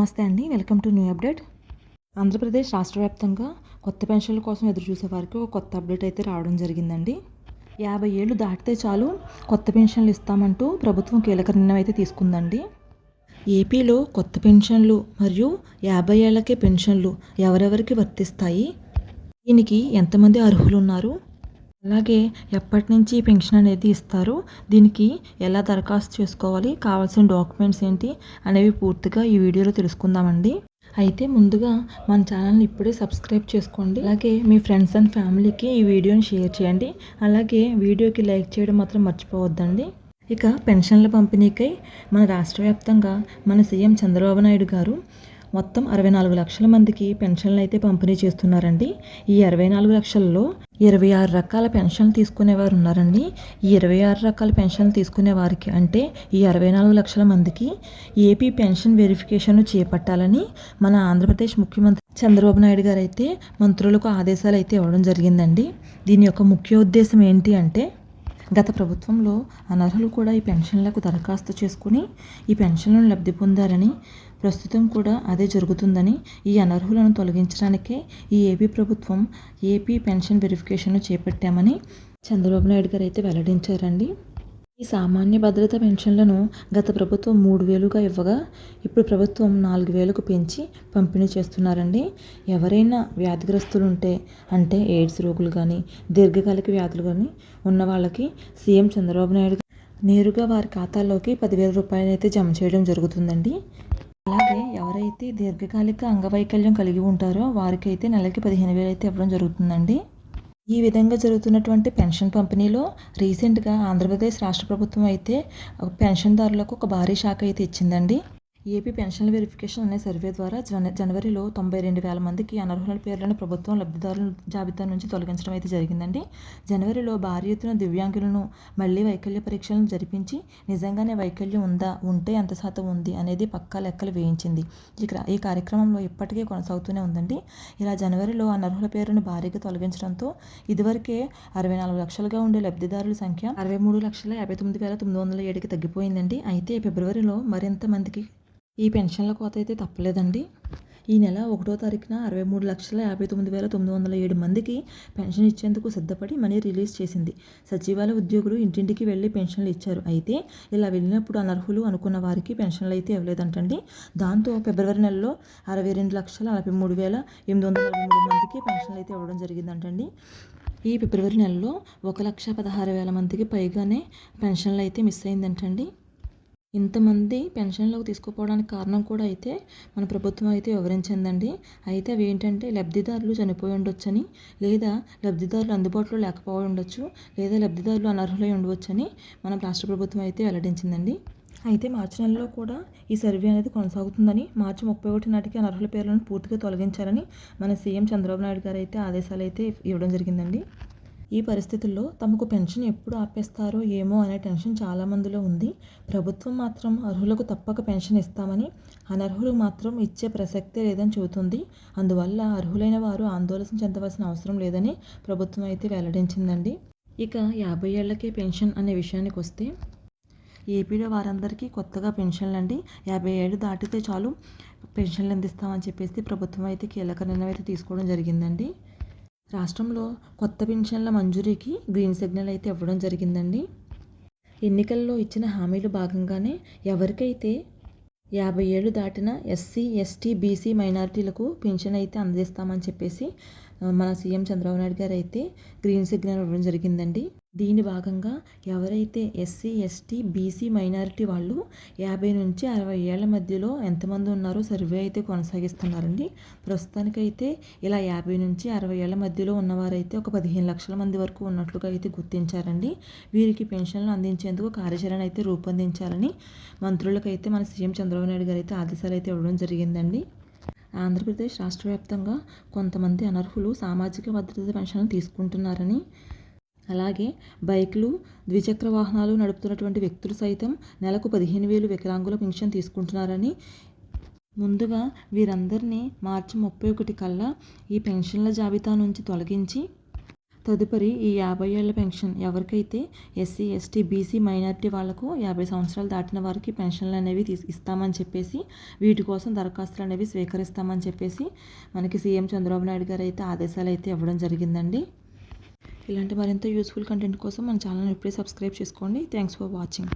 నమస్తే అండి. Welcome to new update. Andhra Pradesh రాష్ట్ర వ్యాప్తంగా కొత్త పెన్షన్ల కోసం ఎదురు చూసే వారికి ఒక కొత్త అప్డేట్ అయితే రావడం జరిగిందండి. యాభై ఏళ్ళు దాటితే చాలు కొత్త పెన్షన్లు ఇస్తామంటూ ప్రభుత్వం కీలక నిర్ణయం అయితే తీసుకుందండి. ఏపీలో కొత్త పెన్షన్లు మరియు యాభై ఏళ్ళకే పెన్షన్లు ఎవరెవరికి వర్తిస్తాయి? దీనికి ఎంతమంది అర్హులు ఉన్నారు అలాగే ఎప్పటి నుంచి పెన్షన్ అనేది ఇస్తారు దీనికి ఎలా దరఖాస్తు చేసుకోవాలి కావాల్సిన డాక్యుమెంట్స్ ఏంటి అనేవి పూర్తిగా ఈ వీడియోలో తెలుసుకుందామండి. అయితే ముందుగా మన ఛానల్ని ఇప్పుడే సబ్స్క్రైబ్ చేసుకోండి. అలాగే మీ ఫ్రెండ్స్ అండ్ ఫ్యామిలీకి ఈ వీడియోని షేర్ చేయండి. అలాగే వీడియోకి లైక్ చేయడం మాత్రం మర్చిపోవద్దండి. ఇక పెన్షన్ల పంపిణీకై మన రాష్ట్ర వ్యాప్తంగా మన సీఎం చంద్రబాబు నాయుడు గారు మొత్తం అరవై నాలుగు లక్షల మందికి పెన్షన్లు అయితే పంపిణీ చేస్తున్నారండి. ఈ అరవై నాలుగు లక్షల్లో ఇరవై ఆరు రకాల పెన్షన్లు తీసుకునేవారు ఉన్నారండి. ఈ ఇరవై ఆరు రకాల పెన్షన్లు తీసుకునే వారికి అంటే ఈ అరవై నాలుగు లక్షల మందికి ఏపీ పెన్షన్ వెరిఫికేషన్ చేపట్టాలని మన ఆంధ్రప్రదేశ్ ముఖ్యమంత్రి చంద్రబాబు నాయుడు గారు అయితే మంత్రులకు ఆదేశాలు అయితే ఇవ్వడం జరిగిందండి. దీని యొక్క ముఖ్య ఉద్దేశం ఏంటి అంటే గత ప్రభుత్వంలో అనర్హులు కూడా ఈ పెన్షన్లకు దరఖాస్తు చేసుకుని ఈ పెన్షన్లను లబ్ధి పొందారని ప్రస్తుతం కూడా అదే జరుగుతుందని ఈ అనర్హులను తొలగించడానికే ఈ ఏపీ ప్రభుత్వం ఏపీ పెన్షన్ వెరిఫికేషన్ చేపట్టామని చంద్రబాబు నాయుడు గారు అయితే వెల్లడించారండి. ఈ సామాన్య భద్రత పెన్షన్లను గత ప్రభుత్వం మూడు వేలుగా ఇవ్వగా ఇప్పుడు ప్రభుత్వం నాలుగు వేలకు పెంచి పంపిణీ చేస్తున్నారండి. ఎవరైనా వ్యాధిగ్రస్తులు ఉంటే అంటే ఎయిడ్స్ రోగులు కానీ దీర్ఘకాలిక వ్యాధులు కానీ ఉన్న వాళ్ళకి సీఎం చంద్రబాబు నాయుడు నేరుగా వారి ఖాతాల్లోకి పదివేల రూపాయలు అయితే జమ చేయడం జరుగుతుందండి. అలాగే ఎవరైతే దీర్ఘకాలిక అంగవైకల్యం కలిగి ఉంటారో వారికైతే నెలకి పదిహేను వేలు అయితే ఇవ్వడం జరుగుతుందండి. ఈ విధంగా జరుగుతున్నటువంటి పెన్షన్ పంపిణీలో రీసెంట్గా ఆంధ్రప్రదేశ్ రాష్ట్ర ప్రభుత్వం అయితే పెన్షన్దారులకు ఒక భారీ శాఖ అయితే ఇచ్చిందండి. ఏపీ పెన్షన్ల వెరిఫికేషన్ అనే సర్వే ద్వారా జన జనవరిలో తొంభై రెండు వేల మందికి అనర్హుల పేర్లను ప్రభుత్వం లబ్ధిదారుల జాబితా నుంచి తొలగించడం అయితే జరిగిందండి. జనవరిలో భారీ ఎత్తున దివ్యాంగులను మళ్ళీ వైకల్య పరీక్షలను జరిపించి నిజంగానే వైకల్యం ఉందా ఉంటే ఎంత శాతం ఉంది అనేది పక్కా లెక్కలు వేయించింది. ఇక ఈ కార్యక్రమంలో ఇప్పటికే కొనసాగుతూనే ఉందండి. ఇలా జనవరిలో అనర్హుల పేరును భారీగా తొలగించడంతో ఇదివరకే అరవై నాలుగు లక్షలుగా ఉండే లబ్ధిదారుల సంఖ్య అరవై మూడు లక్షల యాభై తొమ్మిది వేల తొమ్మిది వందల ఏడుకి తగ్గిపోయిందండి. అయితే ఫిబ్రవరిలో మరింత మందికి ఈ పెన్షన్ల కోత అయితే తప్పలేదండి. ఈ నెల ఒకటో తారీఖున అరవై మూడు లక్షల యాభై తొమ్మిది వేల తొమ్మిది వందల ఏడు మందికి పెన్షన్ ఇచ్చేందుకు సిద్ధపడి మనీ రిలీజ్ చేసింది. సచివాలయ ఉద్యోగులు ఇంటింటికి వెళ్ళి పెన్షన్లు ఇచ్చారు. అయితే ఇలా వెళ్ళినప్పుడు అనర్హులు అనుకున్న వారికి పెన్షన్లు అయితే ఇవ్వలేదంటండి. దాంతో ఫిబ్రవరి నెలలో అరవై రెండు లక్షల నలభై మూడు వేల ఎనిమిది వందల నలభై మూడు మందికి పెన్షన్లు అయితే ఇవ్వడం జరిగిందంటండి. ఈ ఫిబ్రవరి నెలలో ఒక లక్ష పదహారు వేల మందికి పైగానే పెన్షన్లు అయితే మిస్ అయిందంటండి. ఇంతమంది పెన్షన్లోకి తీసుకుపోవడానికి కారణం కూడా అయితే మన ప్రభుత్వం అయితే వివరించిందండి. అయితే అవి ఏంటంటే లబ్ధిదారులు చనిపోయి ఉండొచ్చని లేదా లబ్ధిదారులు అందుబాటులో లేకపోయి ఉండొచ్చు లేదా లబ్ధిదారులు అనర్హులై ఉండవచ్చని మన రాష్ట్ర ప్రభుత్వం అయితే వెల్లడించిందండి. అయితే మార్చి నెలలో కూడా ఈ సర్వే అనేది కొనసాగుతుందని మార్చి ముప్పై ఒకటి నాటికి అనర్హుల పేర్లను పూర్తిగా తొలగించాలని మన సీఎం చంద్రబాబు నాయుడు గారు అయితే ఆదేశాలు అయితే ఇవ్వడం జరిగిందండి. ఈ పరిస్థితుల్లో తమకు పెన్షన్ ఎప్పుడు ఆపేస్తారో ఏమో అనే టెన్షన్ చాలామందిలో ఉంది. ప్రభుత్వం మాత్రం అర్హులకు తప్పక పెన్షన్ ఇస్తామని అనర్హులు మాత్రం ఇచ్చే ప్రసక్తే లేదని చెబుతుంది. అందువల్ల అర్హులైన వారు ఆందోళన చెందవలసిన అవసరం లేదని ప్రభుత్వం అయితే వెల్లడించిందండి. ఇక యాభై ఏళ్ళకే పెన్షన్ అనే విషయానికి వస్తే ఏపీలో వారందరికీ కొత్తగా పెన్షన్లు అండి యాభై ఏళ్ళు దాటితే చాలు పెన్షన్లు అందిస్తామని చెప్పేసి ప్రభుత్వం అయితే కీలక నిర్ణయం అయితే తీసుకోవడం జరిగిందండి. రాష్ట్రంలో కొత్త పెన్షన్ల మంజూరీకి గ్రీన్ సిగ్నల్ అయితే ఇవ్వడం జరిగిందండి. ఎన్నికల్లో ఇచ్చిన హామీలు భాగంగానే ఎవరికైతే యాభై ఏళ్ళు దాటిన ఎస్సీ ఎస్టీ బీసీ మైనారిటీలకు పెన్షన్ అయితే అందజేస్తామని చెప్పేసి మన సీఎం చంద్రబాబు నాయుడు గారు అయితే గ్రీన్ సిగ్నల్ ఇవ్వడం జరిగిందండి. దీని భాగంగా ఎవరైతే ఎస్సీ ఎస్టీ బీసీ మైనారిటీ వాళ్ళు యాభై నుంచి అరవై ఏళ్ళ మధ్యలో ఎంతమంది ఉన్నారో సర్వే అయితే కొనసాగిస్తున్నారండి. ప్రస్తుతానికైతే ఇలా యాభై నుంచి అరవై ఏళ్ళ మధ్యలో ఉన్నవారైతే ఒక పదిహేను లక్షల మంది వరకు ఉన్నట్లుగా అయితే గుర్తించారండి. వీరికి పెన్షన్లు అందించేందుకు కార్యాచరణ అయితే రూపొందించాలని మంత్రులకైతే మన సీఎం చంద్రబాబు నాయుడు గారు అయితే ఆదేశాలు అయితే ఇవ్వడం జరిగిందండి. ఆంధ్రప్రదేశ్ రాష్ట్ర వ్యాప్తంగా కొంతమంది అనర్హులు సామాజిక భద్రత పెన్షన్లు తీసుకుంటున్నారని అలాగే బైకులు ద్విచక్ర వాహనాలు నడుపుతున్నటువంటి వ్యక్తులు సైతం నెలకు పదిహేను వేలు వికలాంగుల పెన్షన్ తీసుకుంటున్నారని ముందుగా వీరందరినీ మార్చి ముప్పై ఒకటి కల్లా ఈ పెన్షన్ల జాబితా నుంచి తొలగించి తదుపరి ఈ యాభై ఏళ్ళ పెన్షన్ ఎవరికైతే ఎస్సీ ఎస్టీ బీసీ మైనారిటీ వాళ్ళకు యాభై సంవత్సరాలు దాటిన వారికి పెన్షన్లు అనేవి తీసి ఇస్తామని చెప్పేసి వీటి కోసం దరఖాస్తులు అనేవి స్వీకరిస్తామని చెప్పేసి మనకి సీఎం చంద్రబాబు నాయుడు గారు అయితే ఆదేశాలు అయితే ఇవ్వడం జరిగిందండి. ఇలాంటి మరింత యూస్ఫుల్ కంటెంట్ కోసం మన ఛానల్ ఇప్పుడే సబ్స్క్రైబ్ చేసుకోండి. Thanks for watching